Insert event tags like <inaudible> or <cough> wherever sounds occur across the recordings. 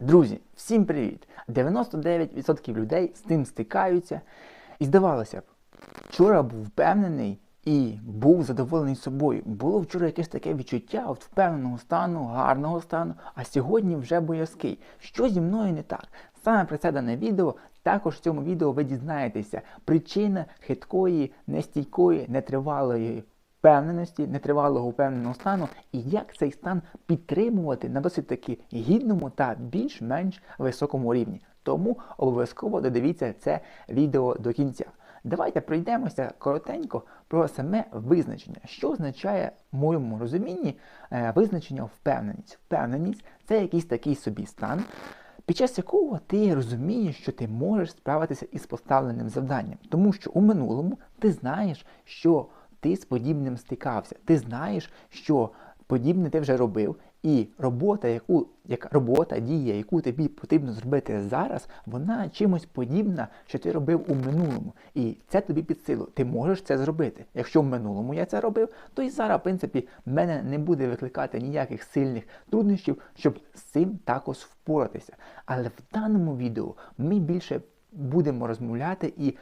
Друзі, всім привіт! 99% людей з тим стикаються. І здавалося б, вчора був впевнений і був задоволений собою. Було вчора якесь таке відчуття от впевненого стану, гарного стану, а сьогодні вже боязкий. Що зі мною не так? Саме про це дане відео. Також в цьому відео ви дізнаєтеся причина хиткої, нестійкої, нетривалої впевненості, нетривалого впевненого стану, і як цей стан підтримувати на досить таки гідному та більш-менш високому рівні. Тому обов'язково додивіться це відео до кінця. Давайте пройдемося коротенько про саме визначення, що означає в моєму розумінні е, визначення впевненість. Впевненість це якийсь такий собі стан, під час якого ти розумієш, що ти можеш справитися із поставленим завданням, тому що у минулому ти знаєш, що ти з подібним стикався. Ти знаєш, що подібне ти вже робив, і робота, яку як робота, дія, яку тобі потрібно зробити зараз, вона чимось подібна, що ти робив у минулому. І це тобі під силу. Ти можеш це зробити. Якщо в минулому я це робив, то і зараз, в принципі, мене не буде викликати ніяких сильних труднощів, щоб з цим також впоратися. Але в даному відео ми більше будемо розмовляти і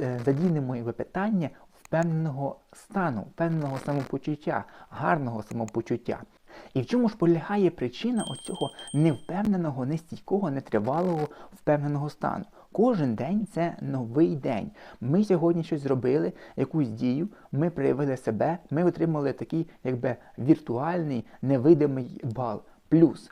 е, задінемо питання впевненого стану, впевненого самопочуття, гарного самопочуття. І в чому ж полягає причина оцього невпевненого, нестійкого, нетривалого, впевненого стану? Кожен день це новий день. Ми сьогодні щось зробили, якусь дію, ми проявили себе, ми отримали такий, якби віртуальний, невидимий бал. Плюс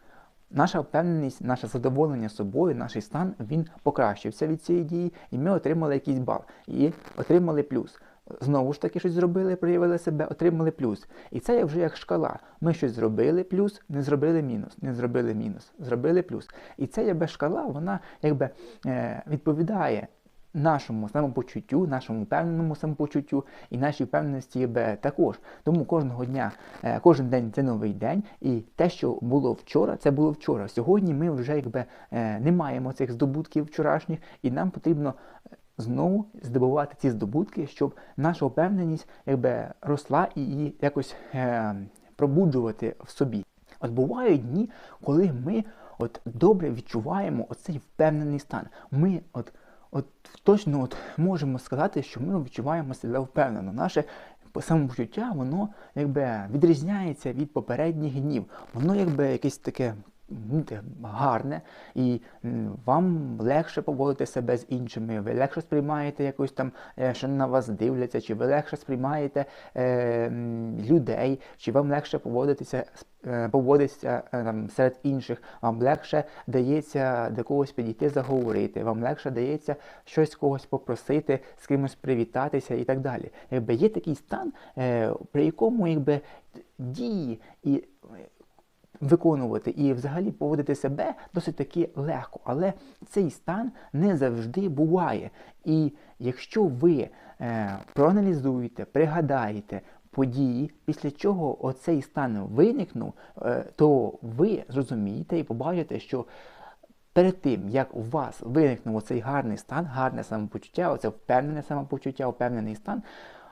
наша впевненість, наше задоволення собою, наш стан, він покращився від цієї дії, і ми отримали якийсь бал. І отримали плюс. Знову ж таки щось зробили, проявили себе, отримали плюс. І це вже як шкала. Ми щось зробили плюс, не зробили мінус, не зробили мінус, зробили плюс. І ця якби шкала, вона якби е, відповідає нашому самопочуттю, нашому впевненому самопочуттю і нашій впевненості якби, також. Тому кожного дня, е, кожен день це новий день, і те, що було вчора, це було вчора. Сьогодні ми вже якби е, не маємо цих здобутків вчорашніх, і нам потрібно знову здобувати ці здобутки, щоб наша впевненість якби росла і її якось е, пробуджувати в собі. От бувають дні, коли ми от добре відчуваємо оцей впевнений стан. Ми от от точно от можемо сказати, що ми відчуваємо себе впевнено. Наше самопочуття, воно якби відрізняється від попередніх днів. Воно якби якесь таке гарне, і вам легше поводити себе з іншими, ви легше сприймаєте якось там, е, що на вас дивляться, чи ви легше сприймаєте е, людей, чи вам легше поводитися е, поводитися е, там, серед інших, вам легше дається до когось підійти, заговорити, вам легше дається щось когось попросити, з кимось привітатися і так далі. Якби Є такий стан, е, при якому якби дії і виконувати і взагалі поводити себе досить таки легко. Але цей стан не завжди буває. І якщо ви е, проаналізуєте, пригадаєте події, після чого оцей стан виникнув, е, то ви зрозумієте і побачите, що. Перед тим, як у вас виникнув оцей гарний стан, гарне самопочуття, оце впевнене самопочуття, впевнений стан,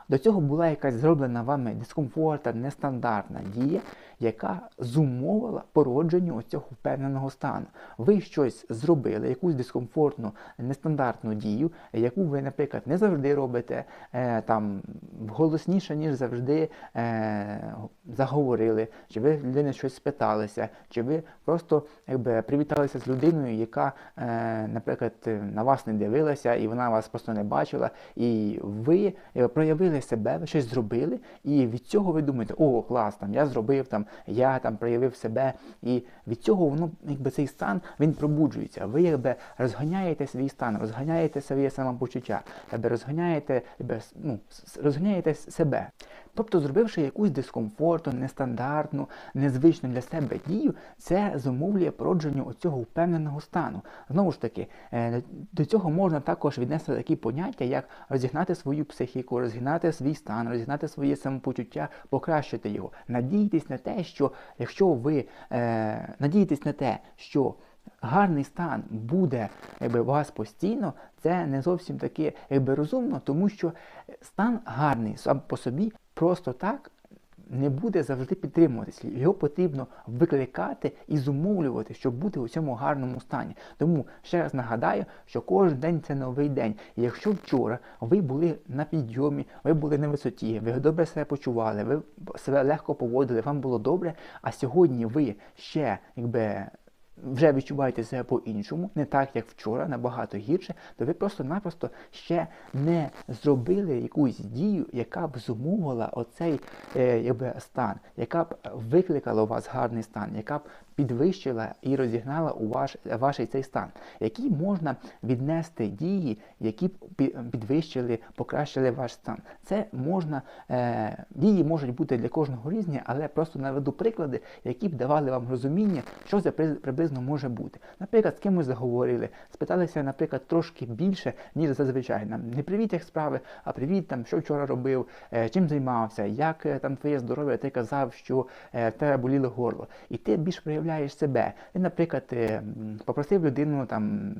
до цього була якась зроблена вами дискомфортна, нестандартна дія, яка зумовила породження цього впевненого стану. Ви щось зробили, якусь дискомфортну, нестандартну дію, яку ви, наприклад, не завжди робите е, там голосніше, ніж завжди е, заговорили, чи ви людини щось спиталися, чи ви просто якби привіталися з людиною, яка, е, наприклад, на вас не дивилася, і вона вас просто не бачила, і ви проявили себе, ви щось зробили, і від цього ви думаєте, о, клас, там я зробив там я там проявив себе. І від цього воно, якби цей стан він пробуджується. Ви якби розганяєте свій стан, розганяєте своє самопочуття, якби розганяєте, якби, ну, розганяєте себе. Тобто, зробивши якусь дискомфортну, нестандартну, незвичну для себе дію, це зумовлює породження оцього впевненого стану. Знову ж таки, е, до цього можна також віднести такі поняття, як розігнати свою психіку, розігнати свій стан, розігнати своє самопочуття, покращити його. Надійтесь на те, що якщо ви е, надієтесь на те, що гарний стан буде якби, у вас постійно, це не зовсім якби, розумно, тому що стан гарний сам по собі просто так не буде завжди підтримуватися. Його потрібно викликати і зумовлювати, щоб бути у цьому гарному стані. Тому ще раз нагадаю, що кожен день це новий день. І якщо вчора ви були на підйомі, ви були на висоті, ви добре себе почували, ви себе легко поводили, вам було добре, а сьогодні ви ще якби вже відчуваєте себе по-іншому, не так, як вчора, набагато гірше, то ви просто-напросто ще не зробили якусь дію, яка б зумовила оцей е, якби, стан, яка б викликала у вас гарний стан, яка б підвищила і розігнала у ваш ваш цей стан, які можна віднести дії, які підвищили, покращили ваш стан. Це можна, е, дії можуть бути для кожного різні, але просто наведу приклади, які б давали вам розуміння, що це приблизно може бути. Наприклад, з кимось заговорили, спиталися, наприклад, трошки більше, ніж зазвичай. Нам не привіт, як справи, а привіт, там, що вчора робив, е, чим займався, як е, там твоє здоров'я, ти казав, що е, тебе боліло горло. І ти більш проявляєш проявляєш себе. Ти, наприклад, попросив людину, там,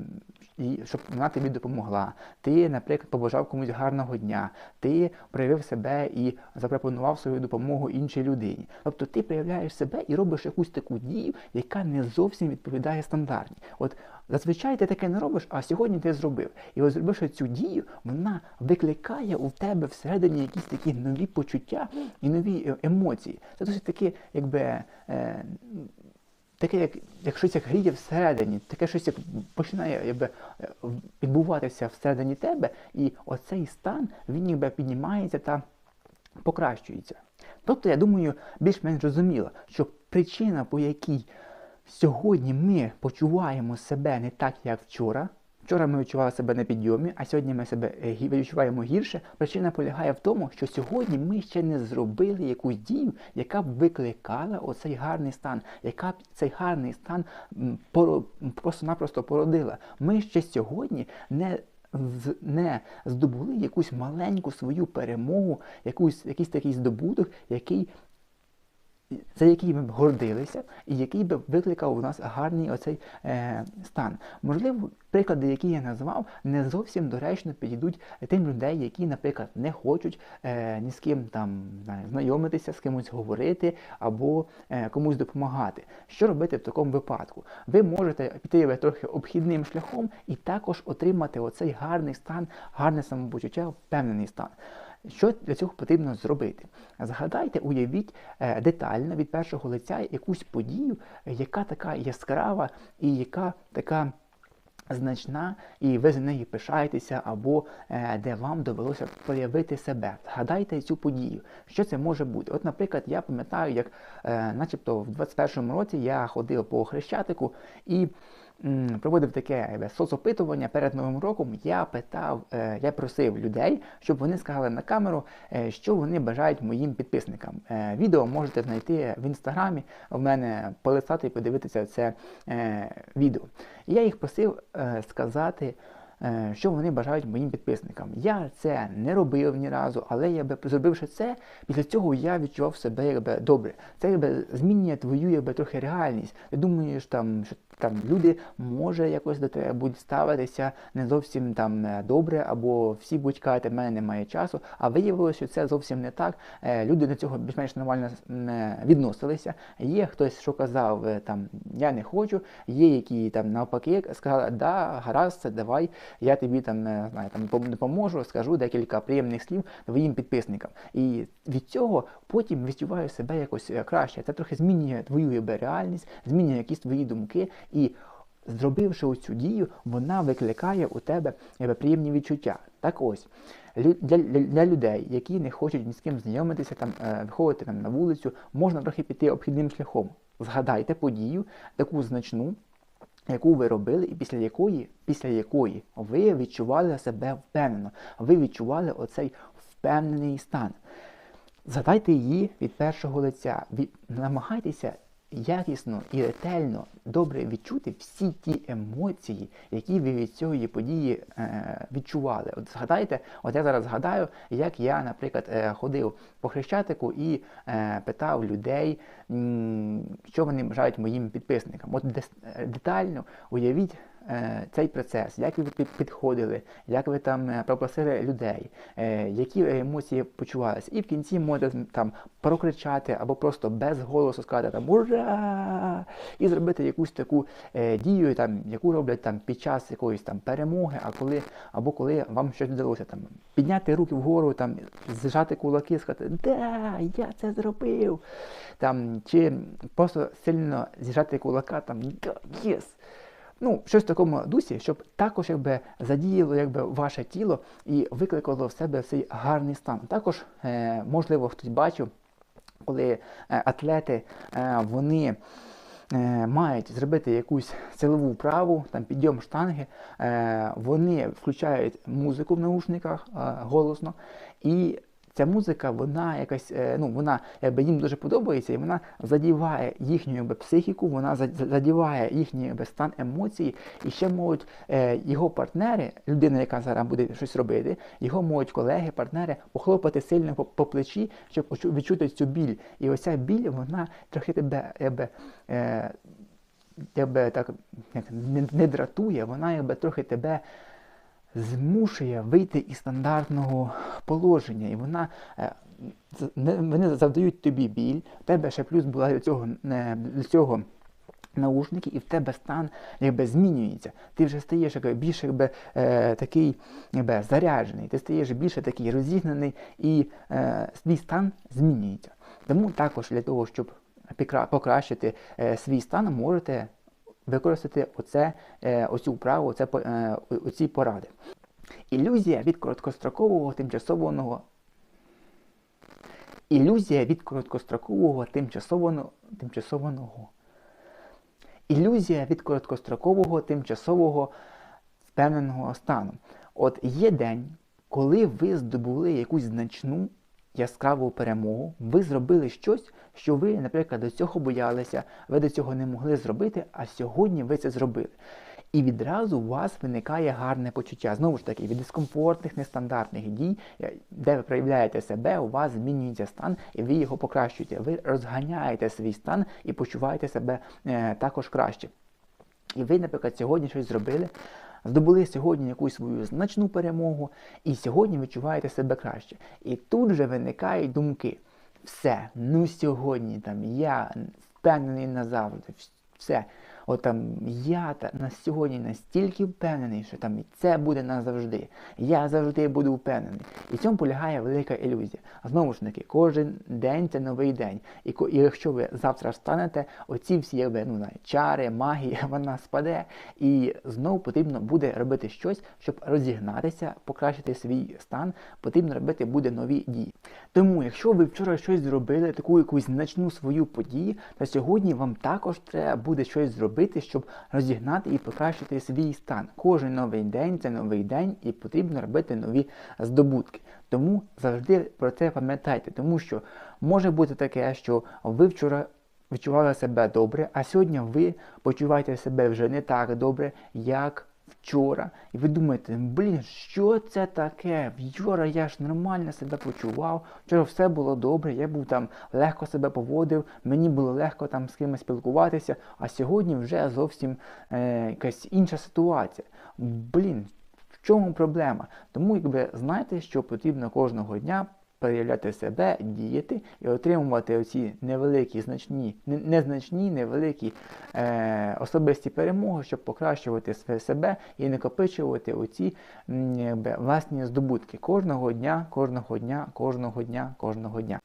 щоб вона тобі допомогла. Ти, наприклад, побажав комусь гарного дня, ти проявив себе і запропонував свою допомогу іншій людині. Тобто ти проявляєш себе і робиш якусь таку дію, яка не зовсім відповідає стандартній. От зазвичай ти таке не робиш, а сьогодні ти зробив. І от зробивши цю дію, вона викликає у тебе всередині якісь такі нові почуття і нові е, емоції. Це досить таки, якби. Е, таке, як як щось як гріє всередині, таке щось як починає якби, відбуватися всередині тебе, і оцей стан він ніби піднімається та покращується. Тобто, я думаю, більш-менш зрозуміло, що причина, по якій сьогодні ми почуваємо себе не так, як вчора. Вчора ми відчували себе на підйомі, а сьогодні ми себе е, відчуваємо гірше. Причина полягає в тому, що сьогодні ми ще не зробили якусь дію, яка б викликала оцей гарний стан, яка б цей гарний стан просто-напросто породила. Ми ще сьогодні не не здобули якусь маленьку свою перемогу, якусь, якийсь такий здобуток, який за який ми б гордилися, і який би викликав у нас гарний оцей е, стан. Можливо, приклади, які я назвав, не зовсім доречно підійдуть тим людей, які, наприклад, не хочуть е, ні з ким там знайомитися, з кимось говорити або е, комусь допомагати. Що робити в такому випадку? Ви можете піти трохи обхідним шляхом і також отримати оцей гарний стан, гарне самопочуття, впевнений стан. Що для цього потрібно зробити? Згадайте, уявіть е, детально від першого лиця якусь подію, яка така яскрава і яка така. Значна, і ви за неї пишаєтеся, або е, де вам довелося проявити себе. Згадайте цю подію. Що це може бути? От, наприклад, я пам'ятаю, як е, начебто в 21-му році я ходив по Хрещатику і проводив таке соцопитування перед Новим роком. Я питав, е, я просив людей, щоб вони сказали на камеру, е, що вони бажають моїм підписникам. Е, відео можете знайти в інстаграмі. В мене полистати і подивитися це відео. Я їх просив сказати. Е, що вони бажають моїм підписникам. Я це не робив ні разу, але я би зробивши це, після цього я відчував себе якби добре. Це якби змінює твою якби трохи реальність. Ти думаєш, там що там люди може якось до тебе будуть ставитися не зовсім там е, добре, або всі будуть казати, в мене немає часу. А виявилося, що це зовсім не так. Е, люди до цього більш-менш нормально відносилися. Є хтось, що казав, там я не хочу, є які там навпаки сказали, да, гаразд, давай я тобі там не знаю, там допоможу, скажу декілька приємних слів твоїм підписникам. І від цього потім відчуваю себе якось е, краще. Це трохи змінює твою реальність, змінює якісь твої думки. І Зробивши оцю дію, вона викликає у тебе приємні відчуття. Так ось, для, для, для людей, які не хочуть ні з ким знайомитися, там, е, виходити там, на вулицю, можна трохи піти обхідним шляхом. Згадайте подію, таку значну, яку ви робили, і після якої після якої ви відчували себе впевнено, ви відчували оцей впевнений стан. Згадайте її від першого лиця, від... намагайтеся якісно і ретельно добре відчути всі ті емоції, які ви від цієї події е, відчували. От згадайте, от я зараз згадаю, як я, наприклад, е, ходив по хрещатику і е, питав людей, що вони бажають моїм підписникам. От детально уявіть цей процес, як ви підходили, як ви там е, попросили людей, е, які емоції почувалися. І в кінці можете там прокричати або просто без голосу сказати там ура! І зробити якусь таку е, дію, там, яку роблять там під час якоїсь там перемоги, а коли, або коли вам щось вдалося там підняти руки вгору, там, зжати кулаки, сказати, да, я це зробив. Там, чи просто сильно зіжати кулака, там, да, єс. Ну, щось в такому дусі, щоб також якби задіяло якби, ваше тіло і викликало в себе цей гарний стан. Також, е, можливо, хтось бачив, коли е, атлети е, вони е, мають зробити якусь силову вправу, там підйом штанги, е, вони включають музику в наушниках голосно, і ця музика, вона якась, е, ну вона якби їм дуже подобається, і вона задіває їхню якби, психіку, вона за- за- задіває їхній якби, стан емоцій, і ще можуть е, його партнери, людина, яка зараз буде щось робити, його можуть колеги, партнери похлопати сильно по, по плечі, щоб відчути цю біль. І оця біль, вона трохи тебе якби, тебе так не дратує, вона якби трохи тебе змушує вийти із стандартного положення, і вона е, вони завдають тобі біль, в тебе ще плюс була до цього, е, до цього наушники, і в тебе стан якби змінюється. Ти вже стаєш якби, більш якби, е, такий якби, заряджений, ти стаєш більше такий розігнаний, і е, твій стан змінюється. Тому також для того, щоб покращити свій стан, можете використати оце, е, оцю вправу, оце, е, оці поради. Ілюзія від короткострокового тимчасового Ілюзія від короткострокового тимчасового тимчасового Ілюзія від короткострокового тимчасового впевненого стану. От є день, коли ви здобули якусь значну яскраву перемогу, ви зробили щось, що ви, наприклад, до цього боялися, ви до цього не могли зробити, а сьогодні ви це зробили. І відразу у вас виникає гарне почуття. Знову ж таки, від дискомфортних, нестандартних дій, е, де ви проявляєте себе, у вас змінюється стан, і ви його покращуєте. Ви розганяєте свій стан і почуваєте себе е, також краще. І ви, наприклад, сьогодні щось зробили, здобули сьогодні якусь свою значну перемогу, і сьогодні відчуваєте себе краще. І тут же виникають думки. Все, ну сьогодні там я впевнений назавжди, все. От там я та на сьогодні настільки впевнений, що там це буде назавжди. Я завжди буду впевнений. І в цьому полягає велика ілюзія. Знову ж таки, кожен день це новий день. І, і якщо ви завтра встанете, оці всі якби, ну, чари, магія, <laughs> вона спаде. І знову потрібно буде робити щось, щоб розігнатися, покращити свій стан, потрібно робити буде нові дії. Тому, якщо ви вчора щось зробили, таку якусь значну свою подію, то сьогодні вам також треба буде щось зробити, щоб розігнати і покращити свій стан. Кожен новий день це новий день, і потрібно робити нові здобутки. Тому завжди про це пам'ятайте, тому що може бути таке, що ви вчора відчували себе добре, а сьогодні ви почуваєте себе вже не так добре, як вчора. І ви думаєте, блін, що це таке? Вчора я ж нормально себе почував, вчора все було добре, я був там легко себе поводив, мені було легко там з кимось спілкуватися, а сьогодні вже зовсім е, якась інша ситуація. Блін, в чому проблема? Тому якби знайте, що потрібно кожного дня переявляти себе, діяти і отримувати оці невеликі, значні, не- незначні, невеликі е, особисті перемоги, щоб покращувати себе і накопичувати оці м, власні здобутки кожного дня, кожного дня, кожного дня, кожного дня.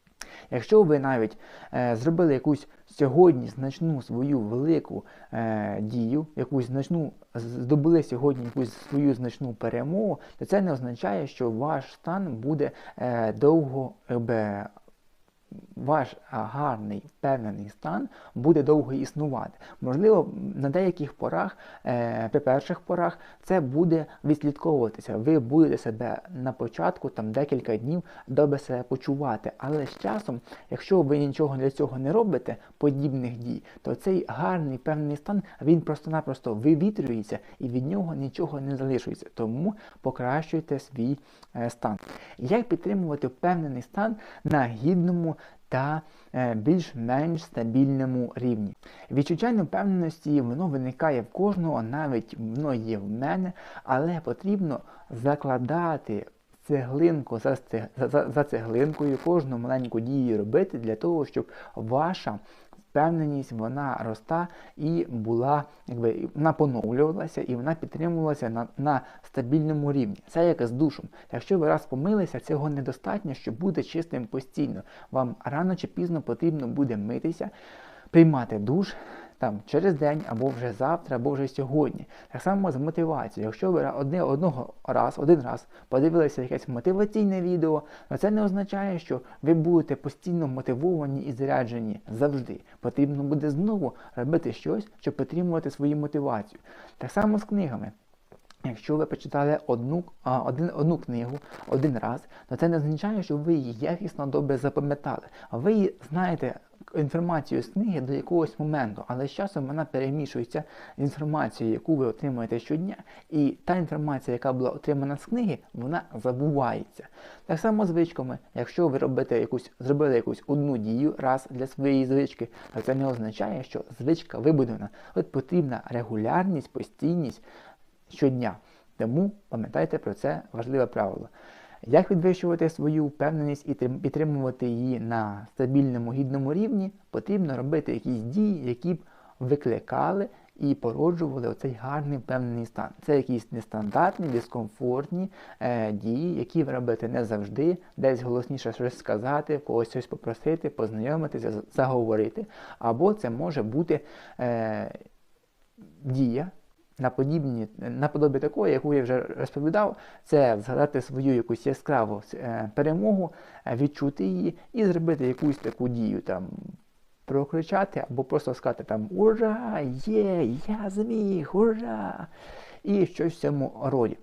Якщо ви навіть е, зробили якусь сьогодні значну свою велику е, дію, якусь значну здобули сьогодні якусь свою значну перемогу, то це не означає, що ваш стан буде е, довго якби, ваш гарний впевнений стан буде довго існувати. Можливо, на деяких порах, е, при перших порах, це буде відслідковуватися. Ви будете себе на початку там декілька днів добре себе почувати. Але з часом, якщо ви нічого для цього не робите, подібних дій, то цей гарний впевнений стан він просто-напросто вивітрюється і від нього нічого не залишується. Тому покращуйте свій е, стан. Як підтримувати впевнений стан на гідному та е, більш-менш стабільному рівні. Відчуття невпевненості воно виникає в кожного, навіть воно є в мене, але потрібно закладати цеглинку за, за, за цеглинкою, кожну маленьку дію робити для того, щоб ваша впевненість вона роста і була, якби вона поновлювалася і вона підтримувалася на на стабільному рівні. Це як з душем. Якщо ви раз помилися, цього недостатньо, щоб бути чистим постійно. Вам рано чи пізно потрібно буде митися, приймати душ там через день, або вже завтра, або вже сьогодні. Так само з мотивацією. Якщо ви одне, одного раз, один раз подивилися якесь мотиваційне відео, то це не означає, що ви будете постійно мотивовані і заряджені завжди. Потрібно буде знову робити щось, щоб підтримувати свою мотивацію. Так само з книгами. Якщо ви почитали одну а, один, одну книгу один раз, то це не означає, що ви її якісно добре запам'ятали. А ви її знаєте інформацію з книги до якогось моменту, але з часом вона перемішується з інформацією, яку ви отримуєте щодня, і та інформація, яка була отримана з книги, вона забувається. Так само звичками, якщо ви робите якусь, зробили якусь одну дію раз для своєї звички, то це не означає, що звичка вибудована. От потрібна регулярність, постійність щодня. Тому пам'ятайте про це важливе правило. Як підвищувати свою впевненість і підтримувати її на стабільному гідному рівні, потрібно робити якісь дії, які б викликали і породжували оцей гарний впевнений стан. Це якісь нестандартні, дискомфортні е, дії, які ви робите не завжди, десь голосніше щось сказати, когось щось попросити, познайомитися, заговорити. Або це може бути е, дія на подібні, наподобі такої, яку я вже розповідав, це згадати свою якусь яскраву е, перемогу, е, відчути її і зробити якусь таку дію там. Прокричати або просто сказати там Ура! Є, я зміг, ура! І щось в цьому роді.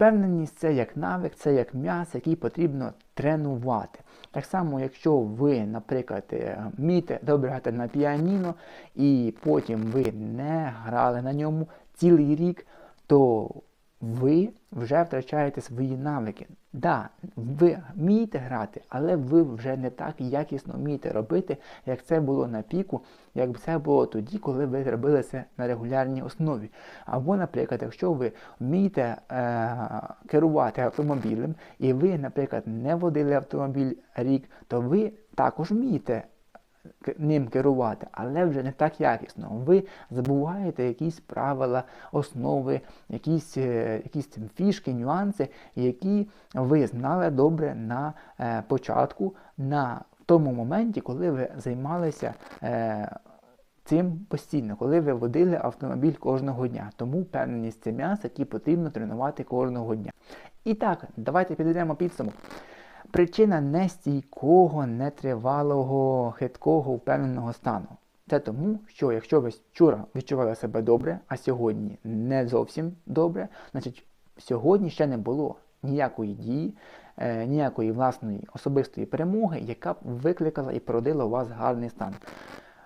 Впевненість це як навик, це як м'ясо, який потрібно тренувати. Так само, якщо ви, наприклад, е, вмієте добре грати на піаніно, і потім ви не грали на ньому цілий рік, то ви вже втрачаєте свої навики. Да, ви вмієте грати, але ви вже не так якісно вмієте робити, як це було на піку, як це було тоді, коли ви робили це на регулярній основі. Або, наприклад, якщо ви вмієте е, керувати автомобілем, і ви, наприклад, не водили автомобіль рік, то ви також вмієте ним керувати, але вже не так якісно. Ви забуваєте якісь правила, основи, якісь е, якісь фішки, нюанси, які ви знали добре на е, початку, на тому моменті, коли ви займалися. Е, Цим постійно, коли ви водили автомобіль кожного дня. Тому впевненість це м'ясо, який потрібно тренувати кожного дня. І так, давайте підведемо підсумок. Причина нестійкого, нетривалого, хиткого, впевненого стану. Це тому, що якщо ви вчора відчували себе добре, а сьогодні не зовсім добре, значить сьогодні ще не було ніякої дії, е, ніякої власної особистої перемоги, яка б викликала і породила у вас гарний стан.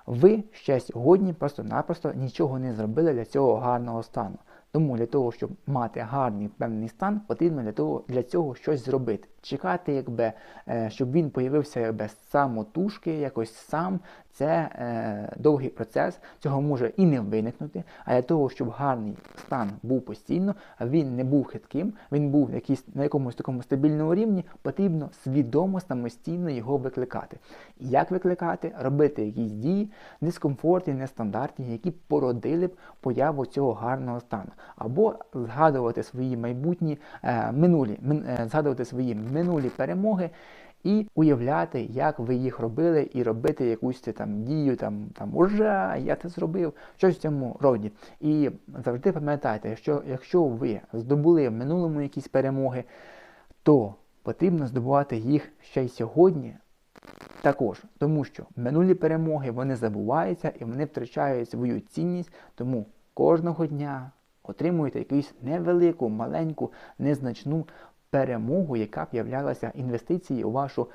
Ви ще сьогодні просто-напросто нічого не зробили для цього гарного стану. Тому для того, щоб мати гарний певний стан, потрібно для того, для цього щось зробити. Чекати, якби, е, щоб він появився якби самотужки, якось сам, це е, довгий процес, цього може і не виникнути. А для того, щоб гарний стан був постійно, а він не був хитким, він був якийсь на якомусь такому стабільному рівні, потрібно свідомо самостійно його викликати. Як викликати? Робити якісь дії, дискомфортні, нестандартні, які породили б появу цього гарного стану. Або згадувати свої майбутні е, минулі, мин, е, згадувати свої минулі перемоги і уявляти, як ви їх робили, і робити якусь там дію, там там ура, я це зробив, щось в цьому роді. І завжди пам'ятайте, що якщо ви здобули в минулому якісь перемоги, то потрібно здобувати їх ще й сьогодні. Також, тому що минулі перемоги вони забуваються і вони втрачають свою цінність, тому кожного дня отримуєте якусь невелику, маленьку, незначну перемогу, яка б являлася інвестицією у вашу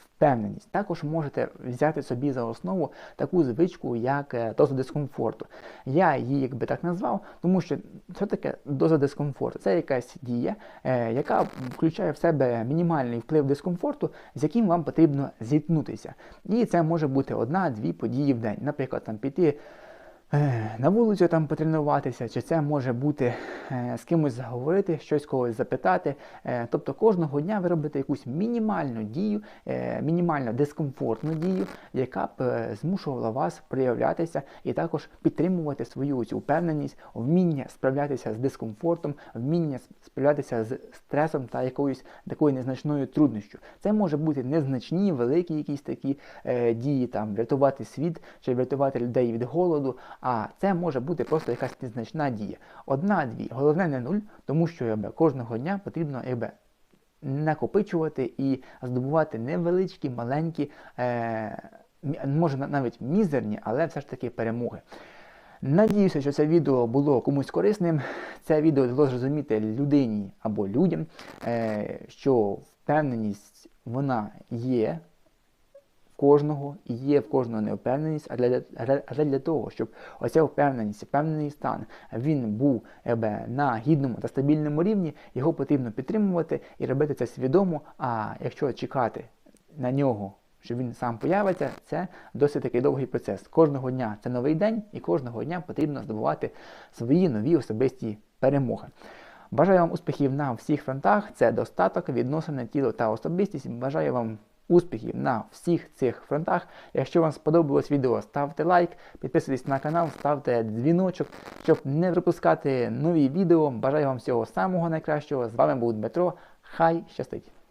впевненість. Також можете взяти собі за основу таку звичку, як е, доза дискомфорту. Я її якби так назвав, тому що що таке доза дискомфорту? Це якась дія, е, яка включає в себе мінімальний вплив дискомфорту, з яким вам потрібно зіткнутися. І це може бути одна-дві події в день. Наприклад, там піти. Е, На вулицю там потренуватися, чи це може бути е, з кимось заговорити, щось когось запитати. Е, Тобто кожного дня ви робите якусь мінімальну дію, мінімально дискомфортну дію, яка б змушувала вас проявлятися і також підтримувати свою цю впевненість, вміння справлятися з дискомфортом, вміння справлятися з стресом та якоюсь такою незначною труднощю. Це може бути незначні, великі якісь такі дії, там врятувати світ чи врятувати людей від голоду. А це може бути просто якась незначна дія. Одна-дві. Головне не нуль, тому що якби, кожного дня потрібно якби, накопичувати і здобувати невеличкі, маленькі, е, може навіть мізерні, але все ж таки перемоги. Надіюся, що це відео було комусь корисним. Це відео дало зрозуміти людині або людям, е, що впевненість вона є кожного і є в кожного невпевненість, а для, але для того, щоб оця впевненість, впевнений стан, він був якби, на гідному та стабільному рівні, його потрібно підтримувати і робити це свідомо. А якщо чекати на нього, що він сам появиться, це досить такий довгий процес. Кожного дня це новий день, і кожного дня потрібно здобувати свої нові особисті перемоги. Бажаю вам успіхів на всіх фронтах. Це достаток, відносини, тіло та особистість. Бажаю вам успіхів на всіх цих фронтах. Якщо вам сподобалось відео, ставте лайк, підписуйтесь на канал, ставте дзвіночок, щоб не пропускати нові відео. Бажаю вам всього самого найкращого. З вами був Дмитро. Хай щастить!